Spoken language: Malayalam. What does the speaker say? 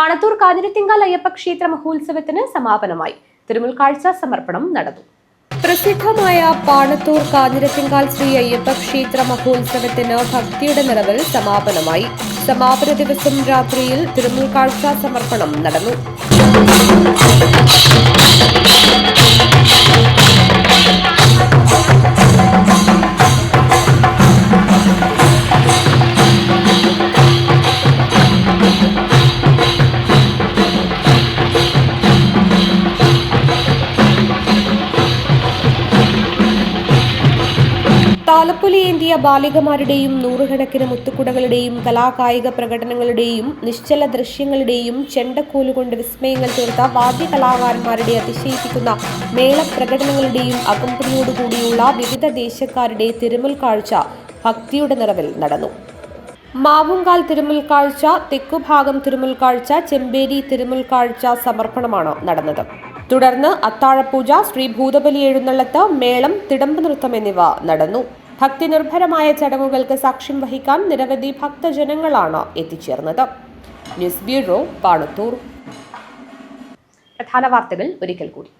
പാണത്തൂർ കാഞ്ഞിരത്തിങ്കാൽ അയ്യപ്പ ക്ഷേത്ര മഹോത്സവത്തിന് സമാപനമായി. തിരുമുൽക്കാഴ്ച സമർപ്പണം നടന്നു. പ്രസിദ്ധമായ പാണത്തൂർ കാഞ്ഞിരത്തിങ്കാൽ ശ്രീ അയ്യപ്പ ക്ഷേത്ര മഹോത്സവത്തിന് ഭക്തിയുടെ നിറവിൽ സമാപനമായി. സമാപന ദിവസം രാത്രിയിൽ തിരുമുൽക്കാഴ്ച സമർപ്പണം നടന്നു. താലപ്പൊലിയേന്തിയ ബാലികമാരുടെയും നൂറുകണക്കിന് മുത്തുക്കുടകളുടെയും കലാകായിക പ്രകടനങ്ങളുടെയും നിശ്ചല ദൃശ്യങ്ങളുടെയും ചെണ്ടക്കോലുകൊണ്ട് വിസ്മയങ്ങൾ തീർത്ത വാദ്യകലാകാരന്മാരുടെ അതിശയിപ്പിക്കുന്ന മേളപ്രകടനങ്ങളുടെയും അകമ്പടിയോടുകൂടിയുള്ള വിവിധ ദേശക്കാരുടെ തിരുമുൽ കാഴ്ച ഭക്തിയുടെ നിറവിൽ നടന്നു. മാവുങ്കാൽ തിരുമുൽക്കാഴ്ച തെക്കുഭാഗം തിരുമുൽ കാഴ്ച ചെമ്പേരി തിരുമുൽക്കാഴ്ച സമർപ്പണമാണ് നടന്നത്. തുടർന്ന് അത്താഴപൂജ ശ്രീ ഭൂതബലി എഴുന്നള്ളത്ത് മേളം തിടമ്പ് നൃത്തം എന്നിവ നടന്നു. ഭക്തിനിർഭരമായ ചടങ്ങുകൾക്ക് സാക്ഷ്യം വഹിക്കാൻ നിരവധി ഭക്തജനങ്ങളാണ് എത്തിച്ചേർന്നത്. News bureau Panathur. പ്രധാന വാർത്തകൾ ഒരിക്കൽ കൂടി.